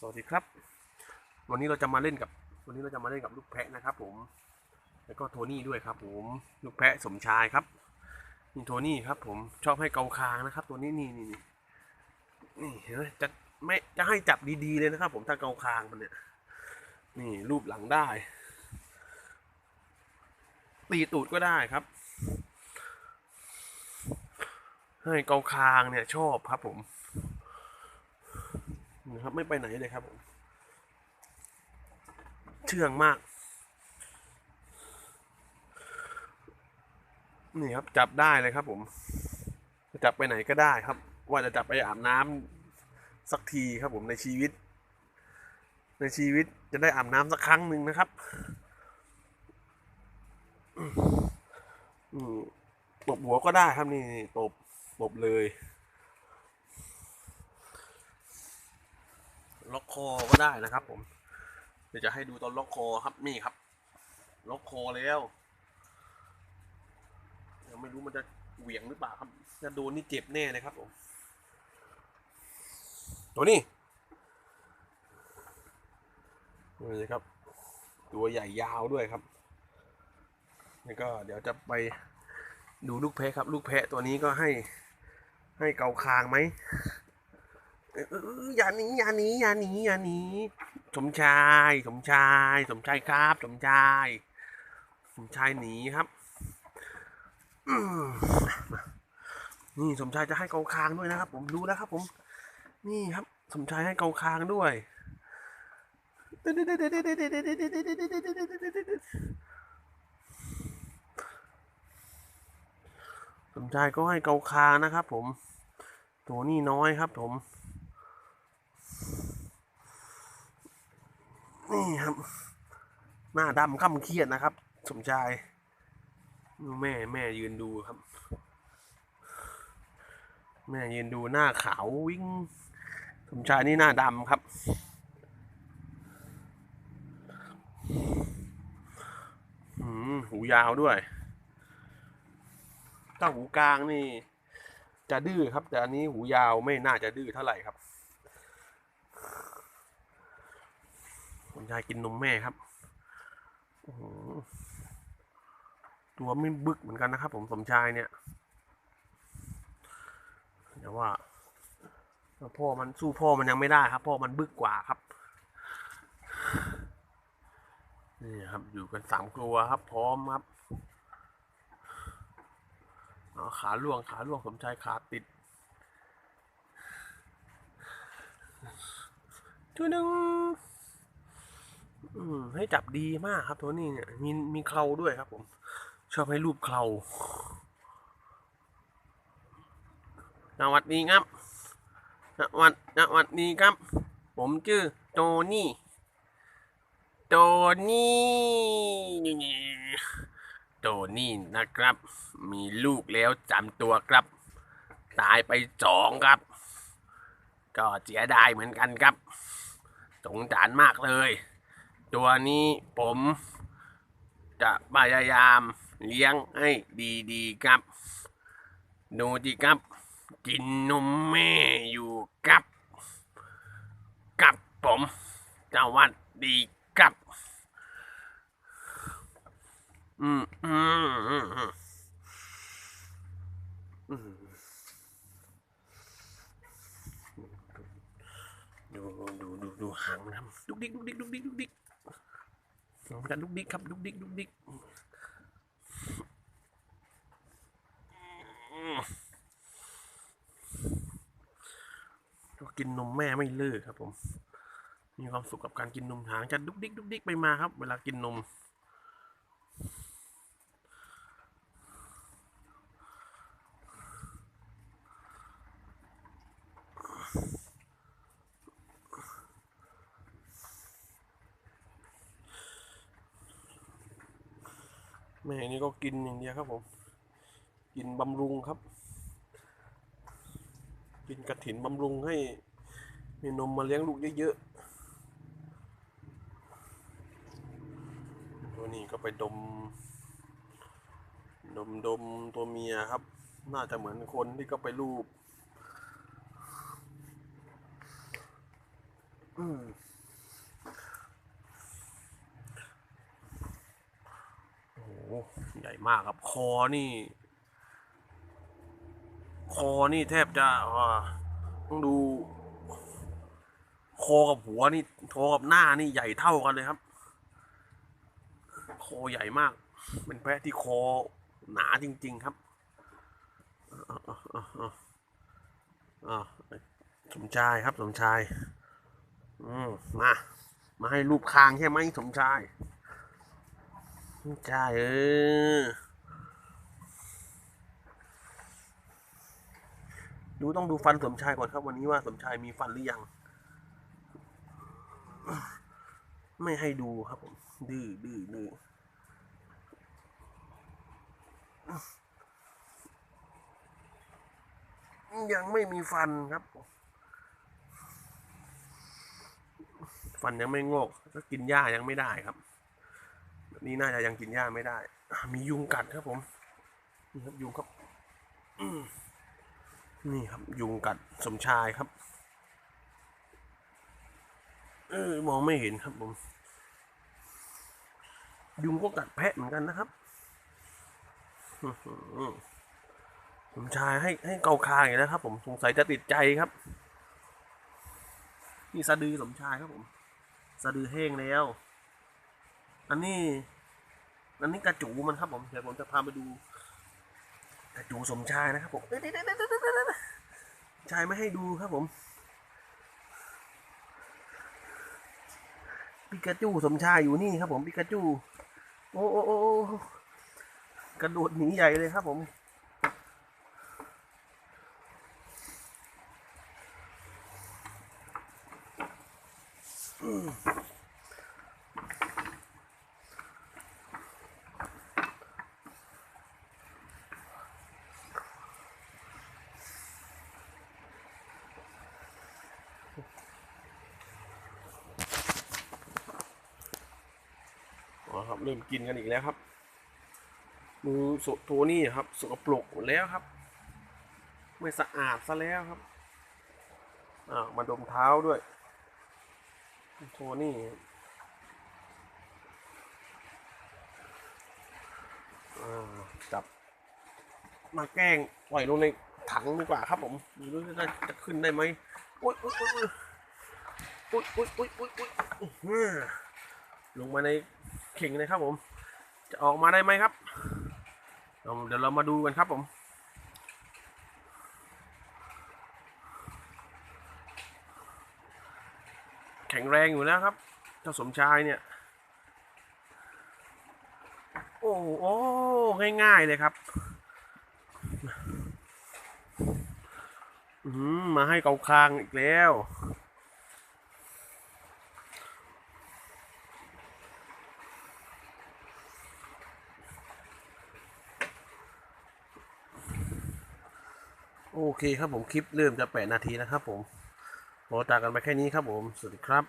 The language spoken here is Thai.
สวัสดีครับ วันนี้เราจะมาเล่นกับ วันนี้เราจะมาเล่นกับลูกแพะนะครับ ผม แล้วก็โทนี่ด้วยครับ ผม ลูกแพะสมชายครับนี่โทนี่ครับ ผมชอบให้เกาคางนะครับ ตัวนี้นี่นี่นี่เห็นไหมจะไม่จะให้จับดีๆเลยนะครับ ผมถ้าเกาคางมันเนี่ย นี่รูปหลังได้ ตีตูดก็ได้ครับ ให้เกาคางเนี่ยชอบครับผม นะครับ ไม่ไปไหนเลยครับผมเชื่องมาก นี่ครับ จับได้เลยครับ ผมจับไปไหนก็ได้ครับ ว่าจะจับไปอาบน้ำสักทีครับ ผมในชีวิต ในชีวิตจะได้อาบน้ำสักครั้งหนึ่งนะครับอืตบหัวก็ได้ครับนี่ตบตบเลย ล็อกคอก็ได้นะครับ ผม เดี๋ยวจะให้ดูตอนล็อกคอครับนี่ครับ ล็อกคอแล้วยังไม่รู้มันจะเหวี่ยงหรือเปล่าครับถ้าโดนนี่เจ็บแน่เลยครับผมตัวนี้นี่ครับ ตัวใหญ่ยาวด้วยครับนี่ก็เดี๋ยวจะไปดูลูกแพะครับ ลูกแพะตัวนี้ก็ให้ให้เกาคางไหม เอออย่าหนีอย่าหนีอย่าหนีอย่าหนีสมชาย สมชาย สมชายครับ สมชาย สมชายหนีครับนี่สมชายจะให้เกาคางด้วยนะครับ ผมรู้แล้วครับ ผม นี่ครับ สมชายให้เกาคางด้วยสมชายก็ให้เกาคางนะครับ ผม ตัวนี้น้อยครับ ผม นี่ครับ หน้าดำข้าเครียดนะครับ สมชาย แม่แม่ยืนดูครับ แม่ยืนดูหน้าขาววิ่ง สมชายนี่หน้าดำครับ หืมหูยาวด้วยถ้าหูกลางนี่ จะดื้อครับ แต่อันนี้หูยาวไม่น่าจะดื้อเท่าไหร่ครับ คุณ ยายกินนมแม่ครับตัวไม่บึกเหมือนกันนะครับ ผมสมชายเนี่ยแต่ว่าพ่อมันสู้พ่อมันยังไม่ได้ครับ พ่อมันบึกกว่าครับ นี่ครับ อยู่กันสามตัวครับ พร้อมครับขาล่วงขาล่วงสมชายขาติดตัวหนึ่ง อืมให้จับดีมากครับตัวนี้เนี่ย มีมีเคราด้วยครับ ผม ชอบให้รูปเคราสวัสดีครับสวัสสวัสดีครับ ผมชื่อโจนี่โจนี่โจนี่นะครับ มีลูกแล้วจำตัวครับ ตายไปสองครับ ก็เสียดายเหมือนกันครับ สงสารมากเลย ตัวนี้ผมจะพยายามเลี้ยงให้ดีๆครับ ดูดีครับ กินนมแม่อยู่ครับ กับผมสวัสดีครับ อืมอืมอืมอืมอืมดูดู ดูหางมันครับดุกดิกดุกดิกดุกดิกดุกดิกมันกันดุกดิกครับดุกดิกดุกดิกก็กินนมแม่ไม่เลิกครับผม มีความสุขกับการกินนมหางจะดุกดิกดุกดิกไปมาครับ เวลากินนม แม่นี่ก็กินอย่างเดียวครับผม กินบำรุงครับ กินกระถินบำรุงให้ มีนมมาเลี้ยงลูกเยอะๆตัวนี้ก็ไปดม ดมดมตัวเมียครับ น่าจะเหมือนคนที่ก็ไปรูป อืมโอ้โห ใหญ่มากครับ คอนี่ คอนี่แทบจะต้องดู คอกับหัวนี่คอกับหน้านี่ใหญ่เท่ากันเลยครับ คอใหญ่มาก เป็นแพะที่คอหนาจริง ๆครับอ่าอ่าอ่าอ่าอ่าสมชายครับสมชาย อืมมา มาให้รูปคางใช่ไหมสมชาย ใช่เออดูต้องดูฟันสมชายก่อนครับ วันนี้ว่าสมชายมีฟันหรือยัง ไม่ให้ดูครับผม ดื้อดื้อดื้อยังไม่มีฟันครับ ฟันยังไม่งอกก็กินหญ้ายังไม่ได้ครับ นี่น่าจะยังกินหญ้าไม่ได้ มียุงกัดครับผม นี่ครับยุงครับนี่ครับ ยุงกัดสมชายครับ เออมองไม่เห็นครับผม ยุงก็กัดแพะเหมือนกันนะครับสมชายให้ให้เกาคางอย่างนะครับ ผมสงสัยจะติดใจครับ นี่สะดือสมชายครับผม สะดือแห้งแล้ว อันนี้ อันนี้กระจูมันครับผมเดี๋ยวผมจะพาไปดูกระจูสมชายนะครับผมเอ้ยเดี๋ยวเดี๋ยวเดี๋ยวเดี๋ยวเดี๋ยวชายไม่ให้ดูครับผมปิกาจูสมชายอยู่นี่ครับผมปิกาจูโอ้โอ้โอ้โอ้กระโดดหนีใหญ่เลยครับผมอ๋อ ครับ เริ่มกินกันอีกแล้วครับ มือโซโทนี่ครับสกปรกหมดแล้วครับ ไม่สะอาดซะแล้วครับอ่าวมาดมเท้าด้วยโทนี่จับ มาแกล้งปล่อยลงในถังดีกว่าครับผมดูด้วยจะขึ้นได้ไหมอุ้ยอุ้ยอุ้ยอุ้ยอุ้ยอุ้ยอุ้ยอุ้ยลงมาใน เข่งเลยครับผม จะออกมาได้ไหมครับ เดี๋ยวเรามาดูกันครับผมแข็งแรงอยู่แล้วครับเจ้าสมชายเนี่ย โอ้โอ้ง่ายๆเลยครับมาให้เกาคางอีกแล้ว โอเคครับผมคลิปเริ่มจะแปดนาทีนะครับผมขอจากกันไปแค่นี้ครับผม สวัสดีครับ